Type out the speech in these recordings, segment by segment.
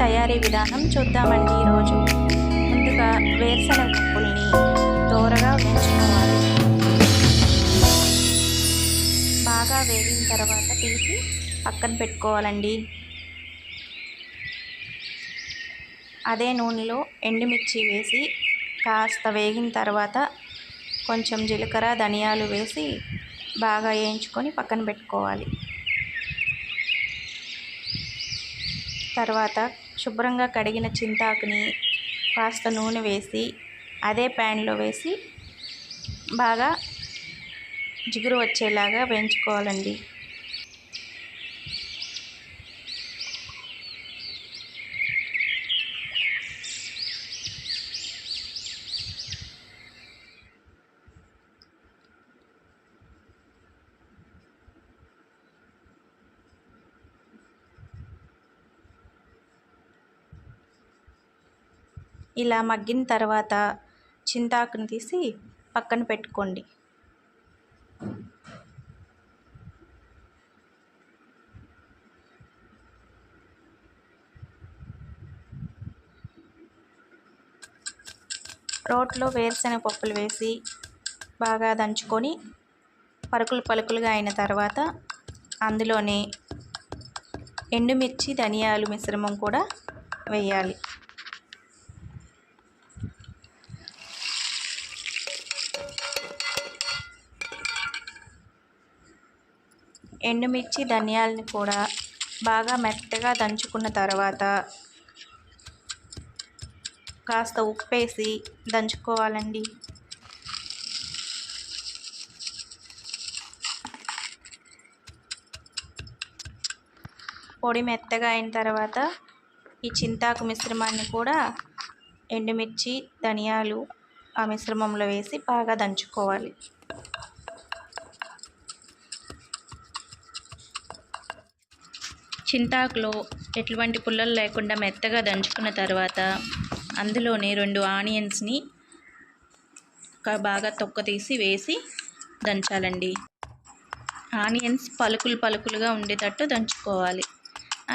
తయారీ విధానం చూద్దామండి ఈరోజు. ముందుగా వేరుశనగ పప్పుల్ని దోరగా వేయించుకోవాలి. బాగా వేగిన తర్వాత తీసి పక్కన పెట్టుకోవాలండి. అదే నూనెలో ఎండుమిర్చి వేసి కాస్త వేగిన తర్వాత కొంచెం జీలకర్ర ధనియాలు వేసి బాగా వేయించుకొని పక్కన పెట్టుకోవాలి. తర్వాత శుభ్రంగా కడిగిన చింతాకుని కాస్త నూనె వేసి అదే ప్యాన్లో వేసి బాగా జిగురు వచ్చేలాగా వేయించుకోవాలండి. ఇలా మగ్గిన తర్వాత చింతాకుని తీసి పక్కన పెట్టుకోండి. రోట్లో వేరుశనగ పప్పులు వేసి బాగా దంచుకొని పరుకులు పలుకులుగా అయిన తర్వాత అందులోనే ఎండుమిర్చి ధనియాలు మిశ్రమం కూడా వేయాలి. ఎండుమిర్చి ధనియాలని కూడా బాగా మెత్తగా దంచుకున్న తర్వాత కాస్త ఉప్పేసి దంచుకోవాలండి. పొడి మెత్తగా అయిన తర్వాత ఈ చింతాకు మిశ్రమాన్ని కూడా ఎండుమిర్చి ధనియాలు ఆ మిశ్రమంలో వేసి బాగా దంచుకోవాలి. చింతాకులో ఎటువంటి పుల్లలు లేకుండా మెత్తగా దంచుకున్న తర్వాత అందులోనే రెండు ఆనియన్స్ని బాగా తొక్క తీసి వేసి దంచాలండి. ఆనియన్స్ పలుకులు పలుకులుగా ఉండేటట్టు దంచుకోవాలి.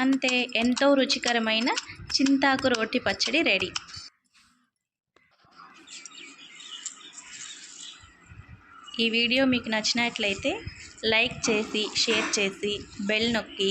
అంతే ఎంతో రుచికరమైన చింతాకు రోటి పచ్చడి రెడీ. ఈ వీడియో మీకు నచ్చినట్లయితే లైక్ చేసి షేర్ చేసి బెల్ నొక్కి